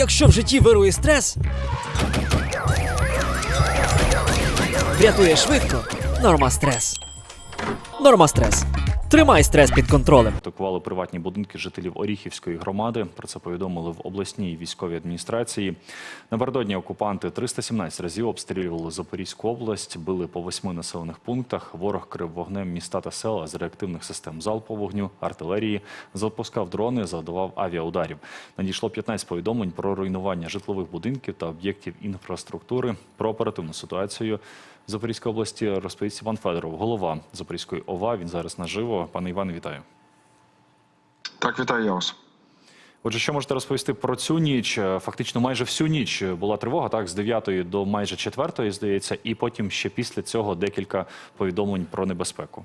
Якщо в житті вирує стрес, врятує швидко. Норма стрес. Норма стрес. Тримай стрес під контролем. Атакували приватні будинки жителів Оріхівської громади. Про це повідомили в обласній військовій адміністрації. Напередодні окупанти 317 разів обстрілювали Запорізьку область, били по восьми населених пунктах. Ворог крив вогнем міста та села з реактивних систем залпового вогню, артилерії, запускав дрони, завдавав авіаударів. Надійшло 15 повідомлень про руйнування житлових будинків та об'єктів інфраструктури. Про оперативну ситуацію в Запорізькій області розповість Іван Федоров, голова Запорізької ОВА. Він зараз наживо. Пане Іване, вітаю. Так, вітаю я вас. Отже, що можете розповісти про цю ніч? Е, Фактично, майже всю ніч була тривога, так, з 9 до майже 4, здається, і потім ще після цього декілька повідомлень про небезпеку.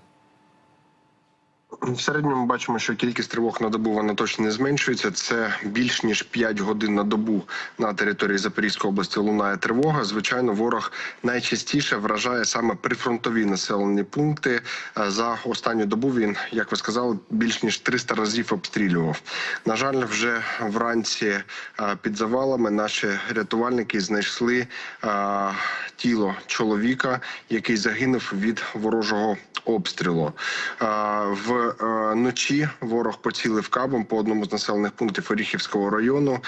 В середньому бачимо, що кількість тривог на добу вона точно не зменшується. Це більш ніж 5 годин на добу на території Запорізької області лунає тривога. Звичайно, ворог найчастіше вражає саме прифронтові населені пункти. Е, За останню добу він, як ви сказали, більш ніж 300 разів обстрілював. На жаль, вже вранці е, під завалами наші рятувальники знайшли е, тіло чоловіка, який загинув від ворожого обстрілу. Е, Вночі ворог поцілив кабом по одному з населених пунктів Оріхівського району.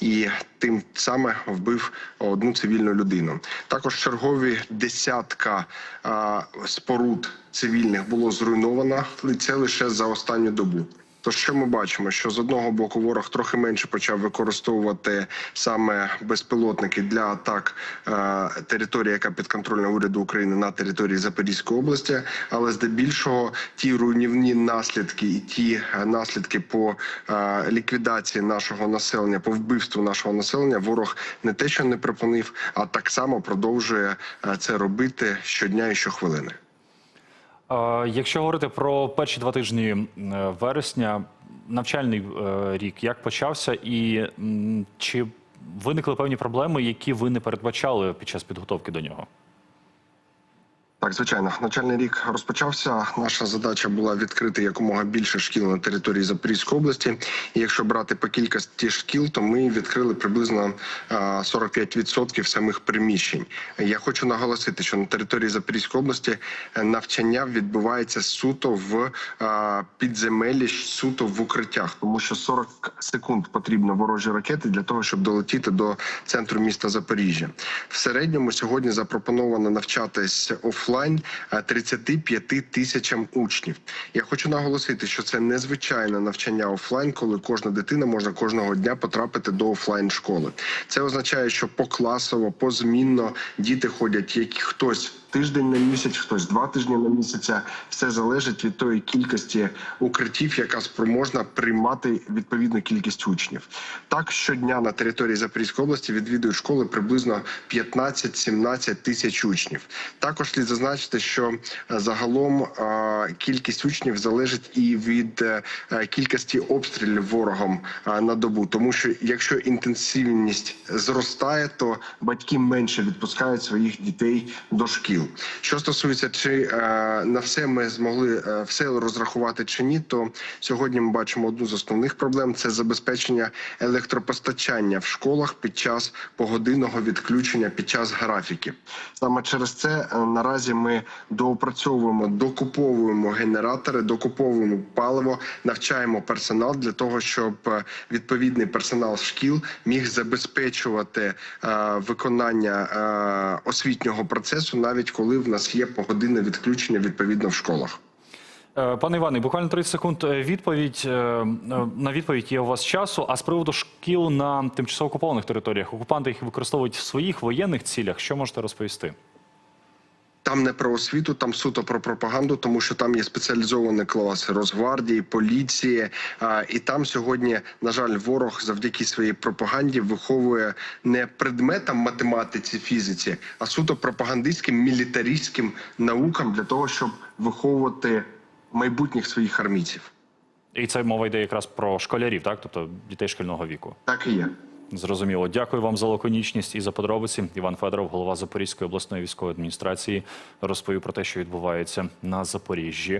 І тим саме вбив одну цивільну людину. Також чергові десятка а, споруд цивільних було зруйновано. Це лише за останню добу. Тож що ми бачимо, що з одного боку ворог трохи менше почав використовувати саме безпілотники для атак е, території, яка підконтрольна уряду України на території Запорізької області, але здебільшого ті руйнівні наслідки і ті е, наслідки по е, ліквідації нашого населення, по вбивству нашого населення, ворог не те, що не припинив, а так само продовжує е, це робити щодня і щохвилини. Якщо говорити про перші два тижні вересня, навчальний е, рік як почався, і чи виникли певні проблеми, які ви не передбачали під час підготовки до нього? Так, звичайно, навчальний рік розпочався. Наша задача була відкрити якомога більше шкіл на території Запорізької області. І якщо брати по кількості шкіл, то ми відкрили приблизно а, 45% самих приміщень. Я хочу наголосити, що на території Запорізької області е, навчання відбувається суто в а, підземеллі, суто в укриттях, тому що 40 секунд потрібно ворожі ракети для того, щоб долетіти до центру міста Запоріжжя. В середньому сьогодні запропоновано навчатись офлайн е, 35 тисячам учнів. Я хочу наголосити, що це незвичайне навчання офлайн, коли кожна дитина може кожного дня потрапити до офлайн школи. Це означає, що покласово, позмінно діти ходять, як хтось. Тиждень на місяць, хтось два тижні на місяця. Все залежить від тої кількості укриттів, яка спроможна приймати відповідну кількість учнів. Так щодня на території Запорізької області відвідують школи приблизно 15-17 тисяч учнів. Також слід зазначити, що е, загалом е, кількість учнів залежить і від е, кількості обстрілів ворогом на добу, тому що якщо інтенсивність зростає, то батьки менше відпускають своїх дітей до шкіл. Що стосується, чи е, на все ми змогли е, все розрахувати чи ні, то сьогодні ми бачимо одну з основних проблем: це забезпечення електропостачання в школах під час погодинного відключення під час графіків. Саме через це е, наразі ми доопрацьовуємо, докуповуємо генератори, докуповуємо паливо, навчаємо персонал для того, щоб відповідний персонал шкіл міг забезпечувати виконання освітнього процесу, навіть коли в нас є погодинне відключення відповідно в школах. Е, Пане Іване, буквально 30 секунд е, відповідь. Е, На відповідь є у вас часу. А з приводу шкіл на тимчасово окупованих територіях, окупанти їх використовують в своїх воєнних цілях. Що можете розповісти? Там не про освіту, там суто про пропаганду, тому що там є спеціалізовані класи Росгвардії, поліції. А, і там сьогодні, на жаль, ворог завдяки своїй пропаганді виховує не предметам математиці, фізиці, а суто пропагандистським мілітаристським наукам для того, щоб виховувати майбутніх своїх армійців. І це мова йде якраз про школярів, так? Тобто дітей шкільного віку. Так і є. Зрозуміло. Дякую вам за лаконічність і за подробиці. Іван Федоров, голова Запорізької обласної військової адміністрації, розповів про те, що відбувається на Запоріжжі.